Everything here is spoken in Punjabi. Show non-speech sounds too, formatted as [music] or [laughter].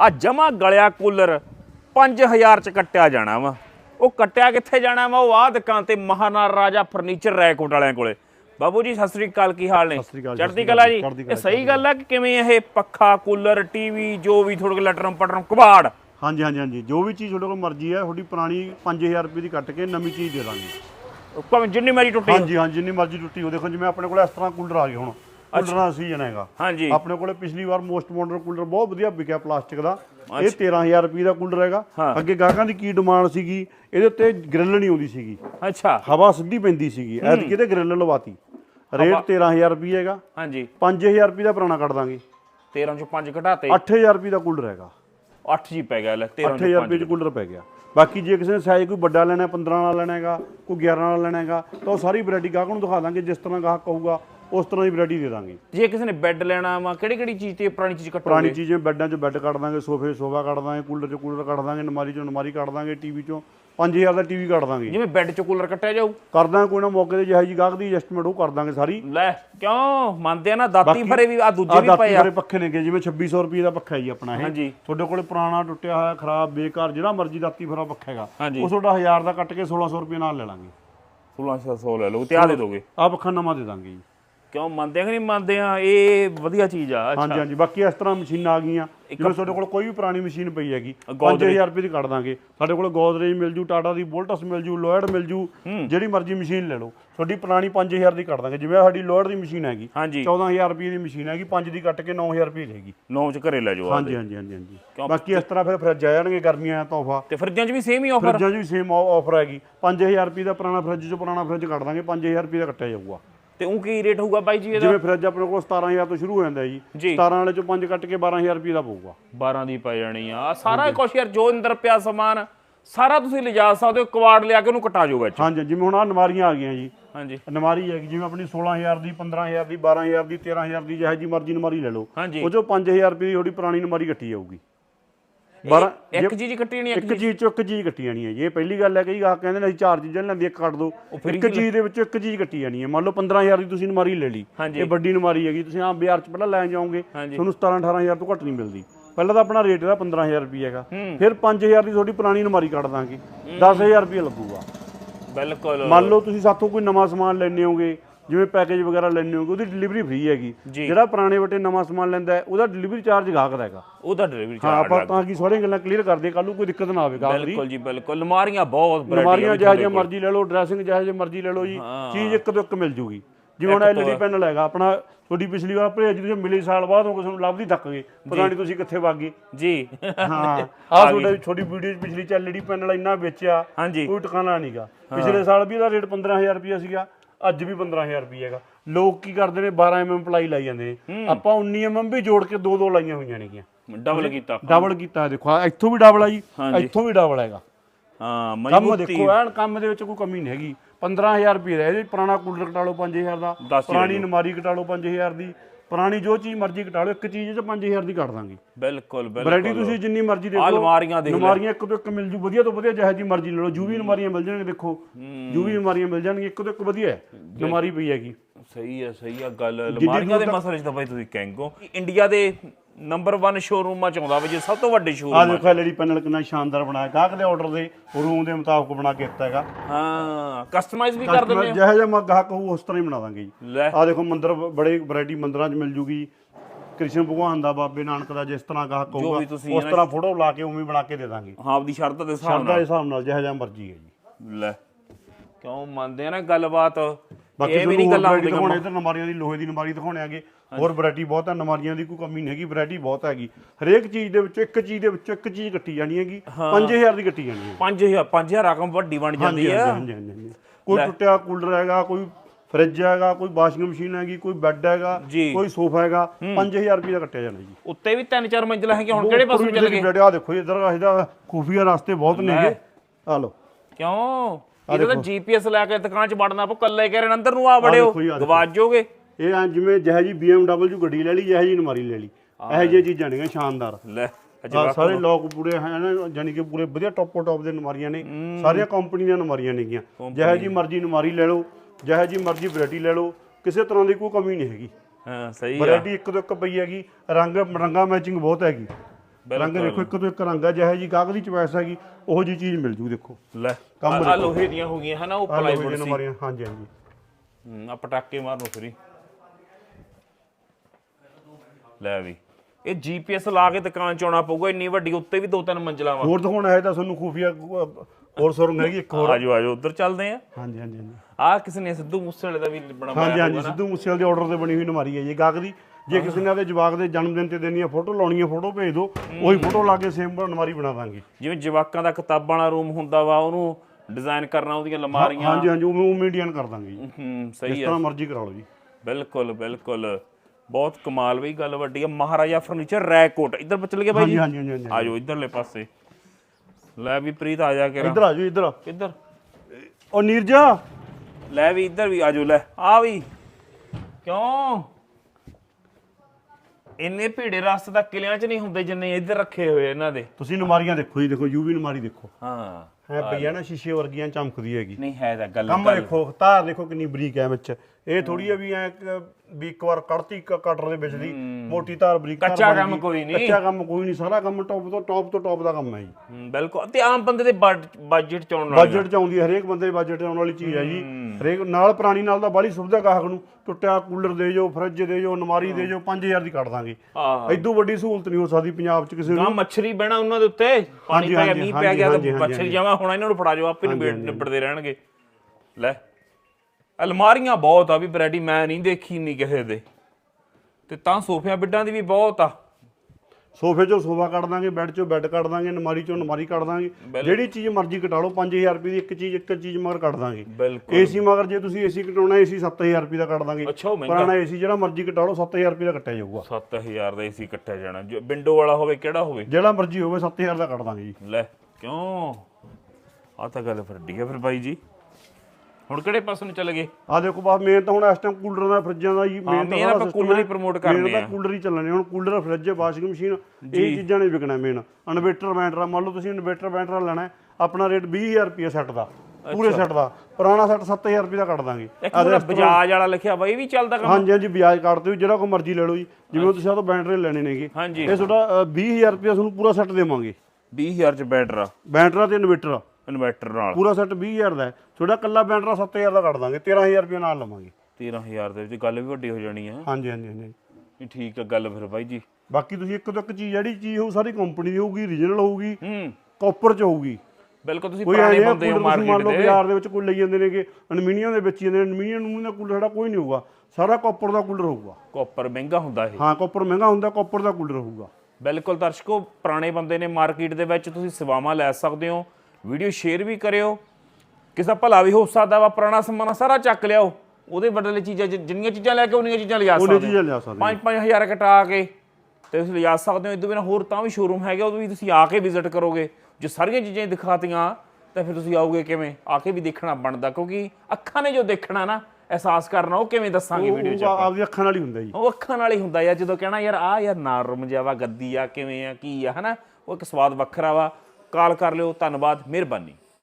ਆ ਜਮਾ ਗਲਿਆ ਕੂਲਰ 5000 ਚ ਕੱਟਿਆ ਜਾਣਾ ਵਾ। ਉਹ ਕੱਟਿਆ ਕਿੱਥੇ ਜਾਣਾ ਵਾ? ਉਹ ਆਹ ਦੁਕਾਨ ਤੇ ਮਹਾਨਾਰ ਰਾਜਾ ਫਰਨੀਚਰ ਰੈਕੋਟ ਵਾਲਿਆਂ ਕੋਲੇ। ਬਾਬੂ ਜੀ ਸਤਿ ਸ੍ਰੀ ਅਕਾਲ ਕੀ ਹਾਲ ਨੇ? ਚੜ੍ਹਦੀ ਕਲਾ ਜੀ ਇਹ ਸਹੀ ਗੱਲ ਆ ਕਿ ਕਿਵੇਂ ਇਹ ਪੱਖਾ ਕੂਲਰ ਟੀਵੀ ਜੋ ਵੀ ਤੁਹਾਡੇ ਕੋਲ ਲਟਰਮ ਪਟਰਮ ਕਬਾੜ? ਹਾਂਜੀ ਹਾਂਜੀ ਹਾਂਜੀ। ਜੋ ਵੀ ਚੀਜ਼ ਤੁਹਾਡੇ ਕੋਲ ਮਰਜ਼ੀ ਹੈ ਤੁਹਾਡੀ ਪੁਰਾਣੀ 5000 ਰੁਪਏ ਦੀ ਕੱਟ ਕੇ ਨਵੀਂ ਚੀਜ਼ ਦੇ ਦਾਂਗੇ। ਭਾਵੇਂ ਜਿੰਨੀ ਮਰਜ਼ੀ ਟੁੱਟੀ ਹਾਂਜੀ ਹਾਂਜੀ ਜਿੰਨੀ ਮਰਜ਼ੀ ਟੁੱਟੀ ਹੋ ਦੇਖੋ ਜਿਵੇਂ ਆਪਣੇ ਕੋਲ ਇਸ ਤਰ੍ਹਾਂ ਕੂਲਰ ਆ ਗਏ ਹੁਣ। ਕੂਲਰਾਂ ਦਾ ਸੀਜ਼ਨ ਹੈਗਾ। ਹਾਂਜੀ। ਆਪਣੇ ਕੋਲੇ ਪਿਛਲੀ ਵਾਰ ਮੋਸਟ ਮਾਡਰਨ ਕੂਲਰ ਬਹੁਤ ਵਧੀਆ ਵਿਕਿਆ ਪਲਾਸਟਿਕ ਦਾ। ਇਹ 13000 ਰੁਪਏ ਦਾ ਕੂਲਰ ਹੈਗਾ। ਅੱਗੇ ਗਾਹਕਾਂ ਦੀ ਕੀ ਡਿਮਾਂਡ ਸੀਗੀ ਇਹਦੇ ਉੱਤੇ ਗ੍ਰਿਲ ਨਹੀਂ ਆਉਂਦੀ ਸੀਗੀ। ਅੱਛਾ। ਹਵਾ ਸਿੱਧੀ ਪੈਂਦੀ ਸੀਗੀ। ਐਤਕੀ ਤੇ ਗ੍ਰਿਲ ਲਵਾਤੀ। ਰੇਟ 13000 ਰੁਪਏ ਹੈਗਾ। ਹਾਂਜੀ। 5000 ਰੁਪਏ ਦਾ ਪੁਰਾਣਾ ਕੱਢ ਦਾਂਗੇ। 13 ਚੋਂ 5 ਘਟਾਤੇ। 8000 ਰੁਪਏ ਦਾ ਕੂਲਰ ਹੈਗਾ। 8 ਜੀ ਪੈ ਗਿਆ ਲੈ 13 ਚੋਂ 8000 ਰੁਪਏ ਚ ਕੂਲਰ ਪੈ ਗਿਆ। ਬਾਕੀ ਜੇ ਕਿਸੇ ਨੇ ਸਾਈਜ਼ ਕੋਈ ਵੱਡਾ ਲੈਣਾ ਹੈ, 15 ਵਾਲਾ ਲੈਣਾ ਹੈਗਾ ਕੋਈ 11 ਵਾਲਾ ਲੈਣਾ ਹੈਗਾ ਤਾਂ ਉਹ ਸਾਰੀ ਵੈਰਾਈਟੀ ਗਾਹਕ ਨੂੰ ਦਿਖਾ ਦਾਂਗੇ ਜਿਸ ਤਰ੍ਹਾਂ ਗਾਹਕ ਕਹੂਗਾ ਉਸ ਤਰ੍ਹਾਂ ਦੀ ਵੈਰਾਈਟੀ ਦੇ ਦਾਂਗੇ। ਜੇ ਕਿਸੇ ਨੇ ਬੈੱਡ ਲੈਣਾ ਵਾ ਕਿਹੜੀ ਕਿਹੜੀ ਚੀਜ਼ ਤੇ ਪੁਰਾਣੀ ਚੀਜ਼ ਕੱਟੋਗੇ? ਪੁਰਾਣੀ ਚੀਜ਼ਾਂ ਬੈੱਡਾਂ 'ਚ ਬੈੱਡ ਕੱਢ ਦਾਂਗੇ ਸੋਫੇ ਸੋਫਾ ਕੱਢ ਦਾਂਗੇ ਕੂਲਰ 'ਚ ਕੂਲਰ ਕੱਢ ਦਾਂਗੇ ਨਮਾਰੀ 'ਚੋਂ ਨਮਾਰੀ ਕੱਢ ਦਾਂਗੇ ਟੀਵੀ 'ਚੋਂ 5000 ਦਾ ਟੀਵੀ ਕੱਢ ਦਾਂਗੇ। ਜਿਵੇਂ ਬੈੱਡ ਚੋਂ ਕੂਲਰ ਕੱਟਿਆ ਜਾਊ। ਕਰ ਦਾਂਗੇ ਕੋਈ ਨਾ ਮੌਕੇ ਤੇ ਜਿਹੋ ਜੀ ਗਾਹਕ ਦੀ ਐਡਜਸਟਮੈਂਟ ਉਹ ਕਰ ਦਾਂਗੇ ਸਾਰੀ। ਲੈ ਕਿਉਂ? ਮੰਨਦੇ ਆ ਨਾ ਦਾਤੀ ਭਰੇ ਵੀ ਆ ਦੂਜੇ ਵੀ ਦਾਤੀ ਪਏ ਆ। ਵਾਲੇ ਪੱਖੇ ਨੇਗੇ ਜਿਵੇਂ 2600 ਰੁਪਏ ਦਾ ਪੱਖਾ ਹੈ ਜੀ ਆਪਣਾ ਇਹ। ਤੁਹਾਡੇ ਕੋਲੇ ਪੁਰਾਣਾ ਟੁੱਟਿਆ ਹੋਇਆ ਖਰਾਬ ਬੇਕਾਰ ਜਿਹੜਾ ਮਰਜ਼ੀ ਦਾਤੀ ਫਰਾ ਪੱਖਾ ਹੈਗਾ ਉਹ ਤੁਹਾਡਾ 1000 ਦਾ ਕੱਟ ਕੇ 1600 ਰੁਪਏ ਨਾਲ ਲੈ ਲਾਂਗੇ। 1600 ਲੈ ਲਓ ਤੇ ਆ ਦੇ ਦੋਗੇ। ਆਹ ਪੱਖਾ ਨਵਾਂ ਦੇ ਦਾਂਗੇ ਜੀ। ਕਿਉਂ ਮੰਨਦੇ ਆ ਕਿ ਨਹੀਂ ਮੰਨਦੇ ਆ? ਇਹ ਵਧੀਆ ਚੀਜ਼ ਆ ਹਾਂਜੀ ਹਾਂਜੀ। ਬਾਕੀ ਇਸ ਤਰ੍ਹਾਂ ਮਸ਼ੀਨਾਂ ਆ ਗਈਆਂ। ਜਿਵੇਂ ਤੁਹਾਡੇ ਕੋਲ ਕੋਈ ਵੀ ਪੁਰਾਣੀ ਮਸ਼ੀਨ ਪਈ ਹੈਗੀ ਗੋਦਰੇਜ। 5000 ਰੁਪਏ ਦੀ ਕੱਢ ਦਾਂਗੇ। ਸਾਡੇ ਕੋਲ ਗੋਦਰੇਜ ਮਿਲ ਜੂ ਟਾਟਾ ਦੀ ਵੋਲਟਸ ਮਿਲ ਜੂ ਲੋਇਡ ਮਿਲ ਜੂ ਜਿਹੜੀ ਮਰਜ਼ੀ ਮਸ਼ੀਨ ਲੈ ਲਓ। ਤੁਹਾਡੀ ਪੁਰਾਣੀ 5000 ਦੀ ਕੱਢ ਦਾਂਗੇ। ਜਿਵੇਂ ਸਾਡੀ ਲੋਇਡ ਦੀ ਮਸ਼ੀਨ ਹੈਗੀ ਹਾਂਜੀ। 14000 ਰੁਪਏ ਦੀ ਮਸ਼ੀਨ ਹੈਗੀ 5 ਦੀ ਕੱਟ ਕੇ 9000 ਰੁਪਏ ਰਹੇਗੀ ਨੌ ਚ ਘਰੇ ਲੈ ਜਾਓ ਆ ਹਾਂਜੀ ਹਾਂਜੀ ਹਾਂਜੀ ਹਾਂਜੀ। ਬਾਕੀ ਇਸ ਤਰ੍ਹਾਂ ਫਿਰ ਫਰਿੱਜ ਆ ਜਾਣਗੇ ਗਰਮੀਆਂ ਦਾ ਤੋਹਫਾ। ਤੇ ਫਰਿੱਜਾਂ 'ਚ ਵੀ ਸੇਮ ਹੀ ਆਫਰ ਫਰਿੱਜਾਂ 'ਚ ਵੀ ਸੇਮ ਆਫਰ ਹੈਗੀ। 5000 ਰੁਪਏ ਦਾ ਪੁਰਾਣਾ ਫਰਿੱਜ 'ਚੋਂ ਪੁਰਾਣਾ ਫਰਿੱਜ ਕੱਢ ਦਾਂਗੇ 5000 ਰੁਪਏ ਦਾ ਕੱਟਿਆ ਜਾਊਗਾ। ਤੇ ਉਹ ਕੀ ਰੇਟ ਹੋਊਗਾ ਬਾਈ ਜੀ ਇਹਦਾ? ਜਿਵੇਂ ਫਰਿੱਜ ਆਪਣੇ ਕੋਲ 17000 ਤੋਂ ਸ਼ੁਰੂ ਹੋ ਜਾਂਦਾ ਜੀ। ਜੀ। 17 ਵਾਲੇ ਚੋਂ 5 ਕੱਟ ਕੇ 12000 ਰੁਪਏ ਦਾ ਪਊਗਾ। 12 ਦੀ ਪੈ ਜਾਣੀ ਆ। ਸਾਰਾ ਕੁਛ ਯਾਰ ਜੋ ਅੰਦਰ ਪਿਆ ਸਮਾਨ ਸਾਰਾ ਤੁਸੀਂ ਲਿਜਾ ਸਕਦੇ ਹੋ ਕਵਾੜ ਲਿਆ ਕੇ ਉਹਨੂੰ ਕਟਾ ਜਾਓ ਵਿੱਚ। ਹਾਂਜੀ ਜਿਵੇਂ ਹੁਣ ਆ ਨਮਾਰੀਆਂ ਆ ਗਈਆਂ ਜੀ। ਹਾਂਜੀ। ਨਮਾਰੀ ਹੈਗੀ ਜਿਵੇਂ ਆਪਣੀ 16000 ਦੀ 15000 ਦੀ 12000 ਦੀ 13000 ਦੀ ਜਿਹੋ ਜੀ ਮਰਜ਼ੀ ਨਮਾਰੀ ਲੈ ਲਓ। ਉਹ ਚੋਂ 5000 ਰੁਪਏ ਦੀ ਤੁਹਾਡੀ ਪੁਰਾਣੀ ਨਮਾਰੀ ਕੱਟੀ ਜਾਊਗੀ। 12 ਇੱਕ ਚੀਜ਼ ਕੱਟੀ ਜਾਣੀ ਇੱਕ ਚੀਜ਼ ਚੋਂ ਇੱਕ ਚੀਜ਼ ਕੱਟੀ ਜਾਣੀ ਹੈ। ਇਹ ਪਹਿਲੀ ਗੱਲ ਹੈ ਕਿ ਆਹ ਕਹਿੰਦੇ ਨੇ ਅਸੀਂ ਚਾਰ ਚੀਜ਼ਾਂ ਲੈਂਦੀ ਇੱਕ ਕੱਟ ਦੋ। ਇੱਕ ਚੀਜ਼ ਦੇ ਵਿੱਚੋਂ ਇੱਕ ਚੀਜ਼ ਕੱਟੀ ਜਾਣੀ ਹੈ। ਮੰਨ ਲਓ 15000 ਦੀ ਤੁਸੀਂ ਨਮਾਰੀ ਲੈ ਲਈ। ਇਹ ਵੱਡੀ ਨਮਾਰੀ ਹੈਗੀ ਤੁਸੀਂ ਆਮ ਬਾਜ਼ਾਰ 'ਚ ਪਹਿਲਾਂ ਲੈ ਜਾਓਗੇ। ਤੁਹਾਨੂੰ 17 18000 ਤੋਂ ਘੱਟ ਨਹੀਂ ਮਿਲਦੀ। ਪਹਿਲਾਂ ਤਾਂ ਆਪਣਾ ਰੇਟ ਇਹਦਾ 15000 ਰੁਪਏ ਹੈਗਾ। ਫਿਰ 5000 ਦੀ ਤੁਹਾਡੀ ਪੁਰਾਣੀ ਨਮਾਰੀ ਕੱਢ ਦਾਂਗੇ। 10000 ਰੁਪਏ ਲੱਗੂਗਾ। ਬਿਲਕੁਲ। ਮੰਨ ਲਓ ਤੁਸੀਂ ਸਾਥੋਂ ਕੋਈ ਨਵਾਂ ਸਮਾਨ ਲੈਣੇ ਹੋਗੇ ਜਿਵੇਂ ਪੈਕੇਜ ਵਗੈਰਾ ਲੈਣੇ ਹੋਗੇ ਉਹਦੀ ਡਿਲੀਵਰੀ ਫ੍ਰੀ ਹੈਗੀ। ਜਿਹੜਾ ਪੁਰਾਣੇ ਵਟੇ ਨਵਾਂ ਸਮਾਨ ਲੈਂਦਾ ਹੈ ਉਹਦਾ ਡਿਲੀਵਰੀ ਚਾਰਜ ਗਾਹਕ ਦਾ ਹੈਗਾ। ਉਹਦਾ ਡਿਲੀਵਰੀ ਹਾਂ ਚਾਰਜ ਆਪਾਂ ਤਾਂ ਕੀ ਸਾਰੀਆਂ ਗੱਲਾਂ ਕਲੀਅਰ ਕਰਦੇ ਕੱਲ ਨੂੰ ਕੋਈ ਦਿੱਕਤ ਨਾ ਆਵੇ ਗਾਹਕ ਦੀ। ਬਿਲਕੁਲ ਜੀ ਬਿਲਕੁਲ। ਲਮਾਰੀਆਂ ਬਹੁਤ ਨਮਾਰੀਆਂ ਵੈਰਾਈਟੀਆਂ ਜਿਹੋ ਮਰਜ਼ੀ ਲੈ ਲਓ ਡਰੈਸਿੰਗ ਜਿਹੋ ਜਿਹੀ ਮਰਜ਼ੀ ਲੈ ਲਓ ਜੀ ਚੀਜ਼ ਇੱਕ ਤੋਂ ਇੱਕ ਮਿਲ ਜੂਗੀ। ਜਿਵੇਂ ਹੁਣ ਐਲਈਡੀ ਪੈਨਲ ਹੈਗਾ ਆਪਣਾ ਤੁਹਾਡੀ ਪਿਛਲੀ ਵਾਰ ਭੇਜ ਤੁਸੀਂ ਮਿਲੀ ਸਾਲ ਬਾਅਦ ਹੋ ਤੁਹਾਨੂੰ ਲੱਭਦੀ ਥੱਕ ਗਏ। ਪਤਾ ਨਹੀਂ ਤੁਸੀਂ ਕਿੱਥੇ ਵਗ ਗਏ। ਜੀ। ਹਾਂ [laughs] ਆਹ ਤੁਹਾਡੀ ਛੋਟੀ ਵੀਡੀਓ ਪਿਛਲੀ ਚ ਐਲਈਡੀ ਪੈਨਲ ਇੰਨਾ ਵੇਚਿਆ ਕੋਈ ਟਿਕਾਣਾ ਨਹੀਂਗਾ ਪਿਛਲੇ ਸਾਲ ਵੀ ਇਹਦਾ ਰੇਟ 15000 ਰੁਪਏ ਸੀਗਾ ਅੱਜ ਵੀ 15000 ਰੁਪਏ ਹੈਗਾ। ਲੋਕ ਕੀ ਕਰਦੇ ਨੇ 12 mm ਪਲਾਈ ਲਾਈ ਜਾਂਦੇ ਨੇ। ਆਪਾਂ 19 mm ਵੀ ਜੋੜ ਕੇ ਦੋ ਦੋ ਲਾਈਆਂ ਹੋਈਆਂ ਨੇਗੀਆਂ। ਡਬਲ ਕੀਤਾ। ਡਬਲ ਕੀਤਾ ਦੇਖੋ ਇੱਥੋਂ ਵੀ ਡਬਲ ਆ ਜੀ। ਇੱਥੋਂ ਵੀ ਡਬਲ ਹੈਗਾ। ਹਾਂ ਕੰਮ ਮਜ਼ਬੂਤੀ ਦੇਖੋ ਐਨ ਕੰਮ ਦੇ ਵਿੱਚ ਕੋਈ ਕਮੀ ਨਹੀਂ ਹੈਗੀ। 15000 ਰੁਪਏ ਦਾ ਇਹਦੇ ਪੁਰਾਣਾ ਕੂਲਰ ਕਟਾ ਲਓ 5000 ਦਾ ਪੁਰਾਣੀ ਨਮਾਰੀ ਕਟਾ ਲਓ 5000 ਦੀ। ਪੁਰਾਣੀ ਜੋ ਚੀਜ਼ ਮਰਜ਼ੀ ਕਟਾ ਲਓ ਇੱਕ ਚੀਜ਼ 'ਚ 5000 ਦੀ ਕੱਟ ਦਾਂਗੇ। ਬਿਲਕੁਲ ਵੈਰਾਈਟੀ ਬਿਲਕੁਲ ਤੁਸੀਂ ਜਿੰਨੀ ਮਰਜ਼ੀ ਆ ਦੇਖੋ ਅਲਮਾਰੀਆਂ ਦੇਖ ਲੈ। ਨਮਾਰੀਆਂ ਇੱਕ ਤੋਂ ਇੱਕ ਮਿਲ ਜੂ ਵਧੀਆ ਤੋਂ ਵਧੀਆ ਜਿਹੋ ਜੀ ਮਰਜ਼ੀ ਲੈ ਲਓ। ਜੂਵੀ ਨਮਾਰੀਆਂ ਮਿਲ ਜਾਣਗੀਆਂ ਦੇਖੋ। ਜੂਵੀ ਨਮਾਰੀਆਂ ਮਿਲ ਜਾਣਗੀਆਂ ਇੱਕ ਤੋਂ ਇੱਕ ਵਧੀਆ ਹੈ। ਨਮਾਰੀ ਪਈ ਹੈਗੀ। ਸਹੀ ਹੈ ਸਹੀ ਹੈ ਗੱਲ। ਅਲਮਾਰੀਆਂ ਦੇ ਮਸਲੇ 'ਚ ਤਾਂ ਬਾਈ ਤੁਸੀਂ ਕੈਂਗੋ ਇੰਡੀਆ ਦੇ ਨੰਬਰ 1 ਸ਼ੋਰੂਮਾਂ 'ਚ ਆਉਂਦਾ ਵੀ ਜੇ ਸਭ ਤੋਂ ਵੱਡੇ ਆਹ ਸ਼ੋਰੂਮ ਦੇਖੋ ਐਲਈਡੀ ਪੈਨਲ ਕਿੰਨਾ ਸ਼ਾਨਦਾਰ ਬਣਾਇਆ। ਗਾਹਕ ਦੇ ਆਰਡਰ ਦੇ ਰੂਮ ਦੇ ਮੁਤਾਬਕ ਬਣਾ ਕੇ ਦਿੱਤਾ ਹੈਗਾ। ਹਾਂ ਕਸਟਮਾਈਜ਼ ਵੀ ਕਰ ਦਿੰਦੇ ਜਿਹੋ ਜਿਹਾ ਮ- ਗਾਹਕ ਹੋਊ ਉਸ ਤਰ੍ਹਾਂ ਹੀ ਬਣਾ ਦਾਂਗੇ ਜੀ। ਹੋ ਲੈ। ਆਹ ਦੇਖੋ ਮੰਦਿਰ ਬ- ਬੜੇ ਵੈਰਾਈਟੀ ਮੰਦਿਰਾਂ 'ਚ ਮਿਲ ਜੂਗੀ। ਕ੍ਰਿਸ਼ਨ ਭਗਵਾਨ ਦਾ ਬਾਬੇ ਨਾਨਕ ਦਾ ਜਿਸ ਤਰ੍ਹਾਂ ਗਾਹਕ ਵੀ ਹੋਊਗਾ ਤੁਸੀਂ ਉਸ ਤਰ੍ਹਾਂ ਫੋਟੋ ਲਾ ਕੇ ਉਵੇਂ ਬਣਾ ਕੇ ਦੇ ਦਾਂਗੇ। ਹਾਂ ਆਪਦੀ ਸ਼ਰਤ ਦੇ ਹਿਸਾਬ ਸ਼ਰਧਾ ਦੇ ਹਿਸਾਬ ਨਾਲ ਜਿਹੋ ਜਿਹਾ ਮਰਜ਼ੀ ਹੈ ਜੀ। ਲੈ। ਕਿਉਂ ਮੰਨਦੇ ਆ ਨਾ ਗੱਲਬਾਤ? ਬਾਕੀ ਇਹ ਵੀ ਨਹੀਂ ਗੱਲਾਂ ਹੁੰਦੀਆਂ ਦਿਖਾਉਣੇ ਇਧਰ ਨਮਾਰੀਆਂ ਦੀ ਲੋਹੇ ਦੀ ਨਮਾਰੀ ਦਿਖਾਉਣੇ ਆਗੇ। ਹੋਰ ਵੈਰਾਈਟੀ ਬਹੁਤ ਹੈ ਨਮਾਰੀਆਂ ਦੀ ਕੋਈ ਕਮੀ ਨਹੀਂ ਹੈਗੀ ਵੈਰਾਈਟੀ ਬਹੁਤ ਹੈਗੀ। ਹਰੇਕ ਚੀਜ਼ ਦੇ ਵਿੱਚੋਂ ਇੱਕ ਚੀਜ਼ ਦੇ ਵਿੱਚੋਂ ਇੱਕ ਚੀਜ਼ ਕੱਟੀ ਜਾਣੀ ਹੈਗੀ 5000 ਦੀ ਕੱਟੀ ਜਾਣੀ ਹੈ। 5000 5000 ਰਕਮ ਵੱਡੀ ਬਣ ਜਾਂਦੀ ਹਾਂਜੀ ਕੋਈ ਟੁੱਟਿਆ ਕੂਲਰ ਹੈਗਾ ਕੋਈ ਫਰਿੱਜ ਹੈਗਾ ਕੋਈ ਵਾਸ਼ਿੰਗ ਮਸ਼ੀਨ ਹੈਗੀ ਕੋਈ ਬੈੱਡ ਹੈਗਾ। ਕੋਈ ਸੋਫਾ ਹੈਗਾ 5000 ਰੁਪਏ ਦਾ ਕੱਟਿਆ ਜਾਣਾ ਜੀ। ਉੱਤੇ ਵੀ ਤਿੰਨ ਚਾਰ ਮੰਜ਼ਿਲਾਂ ਹੈਗੀਆਂ ਹੁਣ ਕਿਹੜੇ ਪਾਸੇ ਚੱਲ ਗਏ ਆ ਦੇਖੋ ਇਧਰ ਇਹਦਾ ਖੂਫੀਆ ਰਸਤੇ ਬਹੁਤ ਨੇਗੇ ਆ ਲਓ। ਕਿਉਂ? ਇਹਦਾ ਤਾਂ ਜੀਪੀਐਸ ਲੈ ਕੇ ਦੁਕਾਨ 'ਚ ਵੜਨਾ ਪਊ ਕੱਲੇ ਕਹਿ ਰਹੇ ਅੰਦਰ ਨੂੰ ਆ ਵੜਿਓ ਦੇਖੋ ਜੀ, ਆਹ ਦੇਖੋ। ਗਵਾਚ ਜਾਓਗੇ ਇਹ ਆ ਜਿਵੇਂ ਜਿਹੇ ਜੀ BMW ਗੱਡੀ ਲੈ ਲਈ ਜਿਹੇ ਜੀ ਨਮਾਰੀ ਲੈ ਲਈ। ਇਹੋ ਜਿਹੀਆਂ ਚੀਜ਼ਾਂ ਨੇਗੀਆਂ ਸ਼ਾਨਦਾਰ। ਲੈ ਆਹ ਸਾਰੇ ਲੋਕ ਪੂਰੇ ਹਨ ਜਾਨੀ ਕਿ ਪੂਰੇ ਵਧੀਆ ਟੌਪੋ ਟੌਪ ਦੇ ਨਮਾਰੀਆਂ ਨੇ। ਸਾਰੀਆਂ ਕੰਪਨੀ ਦੀਆਂ ਨਮਾਰੀਆਂ ਨੇਗੀਆਂ। ਜਿਹੇ ਜੀ ਮਰਜ਼ੀ ਨਮਾਰੀ ਲੈ ਲਓ ਜਿਹੇ ਜੀ ਮਰਜ਼ੀ ਵੈਰਾਈਟੀ ਲੈ ਲਓ ਕਿਸੇ ਤਰ੍ਹਾਂ ਦੀ ਕੋਈ ਕਮੀ ਨਹੀਂ ਹੈਗੀ। ਹਾਂ ਸਹੀ ਆ। ਵੈਰਾਈਟੀ ਇੱਕ ਤੋਂ ਇੱਕ ਪਈ ਹੈਗੀ ਰੰਗ ਰੰਗਾ ਮੈਚਿੰਗ ਬਹੁਤ ਹੈਗੀ। ਰੰਗ ਦੇਖੋ ਇੱਕ ਤੋਂ ਇੱਕ ਰੰਗ ਆ ਜਿਹੇ ਜੀ ਗਾਹਕ ਦੀ ਚੁਆਇਸ ਹੈਗੀ ਉਹੋ ਜੀ ਚੀਜ਼ ਮਿਲ ਜੂ ਦੇਖੋ। ਲੈ ਕੰਮ ਆ ਲੋਹੇ ਦੀਆਂ ਹੋ ਗਈਆਂ ਹਨਾ ਉਹ ਪਲਾਈਵੁੱਡ ਸੀ। ਹਾਂਜੀ ਹਾਂਜੀ। ਆ ਪਟਾਕੇ ਮਾਰਨੋ ਫਰੀ। ਲੈ ਵੀ ਇਹ ਜੀਪੀਐਸ ਲਾ ਕੇ ਦੁਕਾਨ ਚ ਆਉਣਾ ਪਊਗਾ ਇੰਨੀ ਵੱਡੀ ਉੱਤੇ ਵੀ ਦੋ ਤਿੰਨ ਮੰਜ਼ਲਾਂ ਵਾ। ਹੋਰ ਦਿਖਾਉਣਾ ਹੈ ਤਾਂ ਤੁਹਾਨੂੰ ਖੂਫੀਆ ਹੋਰ ਸੁਰੰਗ ਹੈਗੀ ਇੱਕ ਹੋਰ। ਆਜੋ ਆਜੋ ਉਧਰ ਚੱਲਦੇ ਆ। ਹਾਂਜੀ ਹਾਂਜੀ ਹਾਂਜੀ। ਆ ਕਿਸੇ ਨੇ ਸਿੱਧੂ ਮੂਸੇਵਾਲੇ ਦਾ ਵੀ ਬਣਾਇਆ ਹਾਂਜੀ ਹਾਂਜੀ ਸਿੱਧੂ ਮੂਸੇਵਾਲ ਦੇ ਆਰਡਰ ਤੇ ਬਣੀ ਹੋਈ ਨਮਾਰੀ ਹੈ ਜੀ ਗਾਹਕ ਦੀ। ਜੇ ਕਿਸੇ ਨੇ ਆਪਦੇ ਜਵਾਕ ਦੇ ਜਨਮ ਦਿਨ ਤੇ ਦੇਣੀ ਆ ਫੋਟੋ ਲਾਉਣੀ ਆ ਫੋਟੋ ਭੇਜ ਦਿਓ ਉਹੀ ਫੋਟੋ ਲਾ ਕੇ ਸੇਮ ਨਮਾਰੀ ਬਣਾ ਦਾਂਗੇ। ਜਿਵੇਂ ਜਵਾਕਾਂ ਦਾ ਕਿਤਾਬਾਂ ਵਾਲਾ ਰੂਮ ਹੁੰਦਾ ਵਾ ਉਹਨੂੰ ਡਿਜ਼ਾਈਨ ਕਰਨਾ ਉਹਦੀਆਂ ਲਮਾਰੀਆਂ ਹਾਂਜੀ ਹਾਂਜੀ ਉਹ ਮੀਡੀਅਨ ਕਰ ਦਾਂਗੇ ਜੀ। ਹੂੰ ਸਹੀ ਜਿਸ ਹੈ ਤਰ੍ਹਾਂ ਮਰਜ਼ੀ ਕਰਾ ਲਓ ਜੀ। ਬਿਲਕੁਲ ਬਿਲਕੁਲ। ਬਹੁਤ ਕਮਾਲ ਬਈ ਗੱਲ ਵੱਡੀ ਆ। ਮਹਾਰਾਜਾ ਫਰਨੀਚਰ ਰੈਕੋਟ। ਇੱਧਰ ਪਾ ਚੱਲ ਗਿਆ ਬਾਈ ਹਾਂਜੀ ਜੀ ਹਾਂਜੀ ਹਾਂਜੀ। ਹਾਂਜੀ ਆਜੋ ਇੱਧਰਲੇ ਪਾਸੇ। ਲੈ ਵੀ ਪ੍ਰੀਤ ਆ ਜਾ ਕੇ ਇੱਧਰ ਆ ਜਾਓ ਇੱਧਰ ਇੱਧਰ। ਉਹ ਨੀਰਜਾ। ਲੈ ਵੀ ਇੱਧਰ ਵੀ ਆਜੋ ਲੈ। ਆ ਵੀ। ਕਿਉਂ? ਇੰਨੇ ਭੀੜੇ ਰਸਤੇ ਤਾਂ ਕਿਲਿਆਂ 'ਚ ਨਹੀਂ ਹੁੰਦੇ ਜਿੰਨੇ ਇੱਧਰ ਰੱਖੇ ਹੋਏ ਇਹਨਾਂ ਦੇ। ਤੁਸੀਂ ਨਮਾਰੀਆਂ ਦੇਖੋ ਜੀ ਦੇਖੋ ਯੂਵੀ ਨਮਾਰੀ ਦੇਖੋ। ਹਾਂ। ਹੈ ਪਈਆ ਨਾ ਸ਼ੀਸ਼ੇ ਵਰਗੀਆਂ ਚਮਕਦੀ ਹੈਗੀ। ਨਹੀਂ ਹੈ ਤਾਂ ਗੱਲ ਕੰਮ ਦੇਖੋ ਤਾਰ ਦੇਖੋ ਕਿੰਨੀ ਬਰੀਕ ਹੈ ਵਿੱਚ। ਇਹ ਥੋੜੀ ਆ ਵੀ ਐ ਵੀ ਇੱਕ ਵਾਰ ਕੱਢਤੀ ਕ- ਕਟਰ ਦੇ ਵਿੱਚ ਦੀ ਮੋਟੀ ਤਾਰ ਬਰੀਕ ਕੱਚਾ ਬਣ ਕੰਮ ਗਈ। ਕੋਈ ਨਹੀਂ। ਕੱਚਾ ਕੰਮ ਕੋਈ ਨਹੀਂ ਸਾਰਾ ਕੰਮ ਟੌਪ ਤੋਂ ਟੌਪ ਤੋਂ ਟੌਪ ਦਾ ਕੰਮ ਹੈ ਜੀ। ਬਿਲਕੁਲ। ਤੇ ਆਮ ਬੰਦੇ ਦੇ ਬਜਟ ਚ ਆਉਣ ਵਾਲੀ ਬਜਟ ਚ ਆਉਂਦੀ ਹੈ ਹਰੇਕ ਬੰਦੇ ਦੇ ਬਜਟ ਚ ਆਉਣ ਵਾਲੀ ਚੀਜ਼ ਹੈ ਜੀ। ਹਰੇਕ ਨਾਲ ਪੁਰਾਣੀ ਨਾਲ ਤਾਂ ਬਾਹਲੀ ਸੁਵਿਧਾ ਗਾਹਕ ਨੂੰ ਟੁੱਟਿਆ ਕੂਲਰ ਦੇ ਜੋ ਫਰਿੱਜ ਦੇ ਜੋ ਨਮਾਰੀ ਦੇ ਜੋ 5000 ਦੀ ਕੱਢ ਦਾਂਗੇ। ਐਦੂ ਵੱਡੀ ਸਹੂਲਤ ਨਹੀਂ ਹੋ ਸਕਦੀ ਪੰਜਾਬ ਚ ਕਿਸੇ ਨੂੰ। ਗਾਂ ਮੱਛਰੀ ਬਹਿਣਾ ਉਹਨਾਂ ਦੇ ਉੱਤੇ। ਪਾਣੀ ਹਾਂਜੀ, ਪੈ ਗਿਆ ਹਾਂਜੀ, ਮੀਂਹ ਪੈ ਗਿਆ ਤਾਂ ਹਾਂਜੀ, ਮੱਛਰੀ ਜਾਵਾ ਹੁਣ ਇਹਨਾਂ ਨੂੰ ਫੜਾ ਜਾਓ ਆਪੇ ਨਿਬੜ ਨਿਬੜਦੇ ਰਹਿਣਗੇ। ਲੈ। ਅਲਮਾਰੀਆਂ ਬਹੁਤ ਆ ਵੀ ਵੈਰਾਈਟੀ ਮੈਂ ਨਹੀਂ ਦੇਖੀ ਨਹੀਂ ਕਿਸੇ ਦੇ। ਤੇ ਤਾਂ ਸੋਫਿਆਂ ਬਿੱਡਾਂ ਦੀ ਵੀ ਬਹੁਤ ਆ। ਸੋਫੇ ਚੋਂ ਸੋਫਾ ਕੱਢ ਦਾਂਗੇ ਬੈੱਡ ਚੋਂ ਬੈੱਡ ਕੱਢ ਦਾਂਗੇ ਨਮਾਰੀ ਚੋਂ ਨਮਾਰੀ ਕੱਢ ਦਾਂਗੇ। ਜਿਹੜੀ ਚੀਜ਼ ਮਰਜ਼ੀ ਕਟਾ ਲਓ 5000 ਰੁਪਏ ਦੀ ਇੱਕ ਚੀਜ਼ ਇੱਕ ਚੀਜ਼ ਮਗਰ ਕੱਢ ਦਾਂਗੇ। ਏਸੀ ਮਗਰ ਜੇ ਤੁਸੀਂ ਏਸੀ ਕਟਾਉਣਾ ਏਸੀ 7000 ਰੁਪਏ ਦਾ ਕੱਢ ਦਾਂਗੇ। ਪੁਰਾਣਾ ਏਸੀ ਜਿਹੜਾ ਮਰਜ਼ੀ ਕਟਾ ਲਓ 7000 ਰੁਪਏ ਦਾ ਕੱਟਿਆ ਜਾਊਗਾ। 7000 ਦਾ ਏਸੀ ਕੱਟਿਆ ਜਾਣਾ। ਜੋ ਵਿੰਡੋ ਵਾਲਾ ਹੋਵੇ ਕਿਹੜਾ ਹੋਵੇ? ਜਿਹੜਾ ਮਰਜ਼ੀ ਹੋਵੇ 7000 ਦਾ ਕੱਢ ਦਾਂਗੇ ਜੀ। ਲੈ ਕਿਉਂ? ਆ ਤਾਂ ਗੱਲ ਫਰਡੀ ਆ ਫਿਰ ਬਾਈ ਜੀ। ਹੁਣ ਕਿਹੜੇ ਪਾਸੇ ਨੂੰ ਚੱਲ ਗਏ? ਆ ਦੇਖੋ ਬਸ ਮੇਨ ਤਾਂ ਹੁਣ ਇਸ ਟਾਈਮ ਕੂਲਰਾਂ ਦਾ ਫਰਿੱਜਾਂ ਦਾ ਜੀ ਹਾਂ, ਮੇਨ ਤਾਂ ਆਪਾਂ cooler ਹੀ। ਹੈ। promote main ਕਰਨੇ ਤਾਂ ਆ। ਕੂਲਰ ਹੀ ਚੱਲਣੇ ਹੁਣ ਕੂਲਰ ਫਰਿੱਜ ਵਾਸ਼ਿੰਗ ਮਸ਼ੀਨ ਇਹ ਚੀਜ਼ਾਂ ਨੇ ਵਿਕਣਾ ਮੇਨ ਇਨਵੇਟਰ ਬੈਟਰਾ ਮੰਨ ਲਓ ਤੁਸੀਂ ਇਨਵੇਟਰ ਬੈਟਰਾ ਲੈਣਾ ਹੈ, ਆਪਣਾ ਰੇਟ 20000 ਰੁਪਏ ਸੈੱਟ ਦਾ ਪੂਰੇ ਸੈੱਟ ਦਾ। ਪੁਰਾਣਾ ਸੈੱਟ 7000 ਰੁਪਏ ਦਾ ਕੱਢ ਦਾਂਗੇ। ਉਹਦਾ ਬਜਾਜ ਵਾਲਾ ਲਿਖਿਆ ਵਾ ਇਹ ਵੀ ਚੱਲਦਾ ਕੰਮ? ਹਾਂਜੀ ਹਾਂਜੀ ਵਿਆਜ ਕੱਢ ਦਿਓ ਜਿਹੜਾ ਕੋਈ ਮਰਜ਼ੀ ਲੈ ਲਓ ਜੀ। ਜਿਵੇਂ ਤੁਸੀਂ ਆਹ ਤੋਂ ਬੈਟਰੇ ਲੈਣੇ ਨੇਗੇ। ਇਹ ਤੁਹਾਡਾ 20000 ਰੁਪਏ ਤੁਹਾਨੂੰ ਪੂਰਾ ਸੈੱਟ ਦੇਵਾਂਗੇ। 20000 ਚ ਬੈਟਰਾ ਬੈਟਰਾ ਤੇ ਇਨਵੇਟਰ ਇਨਵਰਟਰ ਨਾਲ। ਪੂਰਾ ਸੈੱਟ 20000 ਦਾ ਹੈ। ਤੁਹਾਡਾ ਕੱਲਾ ਬੈਟਰਾ 7000 ਦਾ ਕੱਢ ਦਾਂਗੇ 13000 ਰੁਪਏ ਨਾਲ ਲਵਾਂਗੇ। 13000 ਦੇ ਵਿੱਚ ਗੱਲ ਵੀ ਵੱਡੀ ਹੋ ਜਾਣੀ ਹੈ। ਹਾਂਜੀ ਹਾਂਜੀ ਹਾਂਜੀ। ਨਹੀਂ ਠੀਕ ਆ ਗੱਲ ਫਿਰ ਬਾਈ ਜੀ। ਬਾਕੀ ਤੁਸੀਂ ਇੱਕ ਤੋਂ ਇੱਕ ਚੀਜ਼ ਜਿਹੜੀ ਚੀਜ਼ ਹੋਊ ਸਾਰੀ ਕੰਪਨੀ ਦੀ ਹੋਊਗੀ ਰੀਜਨਲ ਹੋਊਗੀ ਹੂੰ। ਕਾਪਰ ਚ ਹੋਊਗੀ। ਬਿਲਕੁਲ ਤੁਸੀਂ ਪੁਰਾਣੇ ਬੰਦੇ ਹੋ ਮਾਰਕੀਟ ਲਓ ਦੇ। ਬਾਜ਼ਾਰ ਦੇ ਵਿੱਚ ਕੋਈ ਲਈ ਜਾਂਦੇ ਨੇਗੇ ਐਲੂਮੀਨੀਅਮ ਦੇ ਵਿੱਚ ਹੀ ਜਾਂਦੇ ਨੇ ਐਲੂਮੀਨੀਅਮ ਨੂੰ ਦਾ ਕੂਲਰ ਸਾਡਾ ਕੋਈ ਨਹੀਂ ਹੋਊਗਾ। ਸਾਰਾ ਕਾਪਰ ਦਾ ਕੂਲਰ ਹੋਊਗਾ। ਕਾਪਰ ਮਹਿੰਗਾ ਹੁੰਦਾ ਇਹ। ਹਾਂ ਕਾਪਰ ਮਹਿੰਗਾ ਹੁੰਦਾ ਕਾਪਰ ਦਾ ਕੂਲਰ ਹੋਊਗਾ। ਬਿਲਕੁਲ ਦਰਸ਼ਕੋ ਪੁਰਾਣੇ ਬੰਦੇ ਨੇ ਮਾਰਕੀਟ ਦੇ ਵਿੱਚ ਤੁਸੀਂ ਸੇਵਾਵਾਂ ਲੈ ਸਕਦੇ ਹੋ। ਵੀਡੀਓ ਸ਼ੇਅਰ ਵੀ ਕਰਿਓ। ਕਿਸੇ ਦਾ ਭਲਾ ਵੀ ਹੋ ਸਕਦਾ ਵਾ ਪੁਰਾਣਾ ਸਮਾਨ ਸਾਰਾ ਚੱਕ ਲਿਆਓ। ਉਹਦੇ ਬਦਲੇ ਚੀਜ਼ਾਂ ਜਿ- ਜਿੰਨੀਆਂ ਚੀਜ਼ਾਂ ਲੈ ਕੇ ਉਹਨੀਆਂ ਚੀਜ਼ਾਂ ਉਹਨੇ ਸਕਦੇ ਹੋ। ਚੀਜ਼ਾਂ ਲਿਆ ਸਕਦੇ 5-5000 ਕਟਾ ਕੇ ਤੇ ਤੁਸੀਂ ਲਿਜਾ ਸਕਦੇ ਹੋ। ਇਦੋਂ ਬਿਨਾਂ ਹੋਰ ਤਾਂ ਵੀ ਸ਼ੋਰੂਮ ਹੈਗੇ ਉਹ ਵੀ ਤੁਸੀਂ ਆ ਕੇ ਵਿਜ਼ਿਟ ਕਰੋਗੇ। ਜੇ ਸਾਰੀਆਂ ਚੀਜ਼ਾਂ ਹੀ ਦਿਖਾਤੀਆਂ ਤਾਂ ਫਿਰ ਤੁਸੀਂ ਆਓਗੇ ਕਿਵੇਂ? ਆ ਕੇ ਵੀ ਦੇਖਣਾ ਬਣਦਾ ਕਿਉਂਕਿ ਅੱਖਾਂ ਨੇ ਜੋ ਦੇਖਣਾ ਨਾ ਅਹਿਸਾਸ ਕਰਨਾ ਉਹ ਕਿਵੇਂ ਦੱਸਾਂਗੇ ਵੀਡੀਓ 'ਚ ਉਹ ਆਪਦੀ ਅੱਖਾਂ ਨਾਲ ਹੀ ਹੁੰਦਾ ਜੀ। ਉਹ ਅੱਖਾਂ ਨਾਲ ਹੀ ਹੁੰਦਾ ਯਾਰ ਜਦੋਂ ਕਹਿਣਾ ਯਾਰ ਆ ਯਾਰ ਨਾਰਮ ਜਿਹਾ ਵਾ ਗੱਦੀ ਆ ਕਿਵੇਂ ਆ ਕੀ ਆ? ਹਨਾ? ਉਹ ਇੱਕ ਸਵਾਦ ਵੱਖਰਾ ਵਾ। ਕਾਲ ਕਰ ਲਿਓ ਧੰਨਵਾਦ ਮਿਹਰਬਾਨੀ।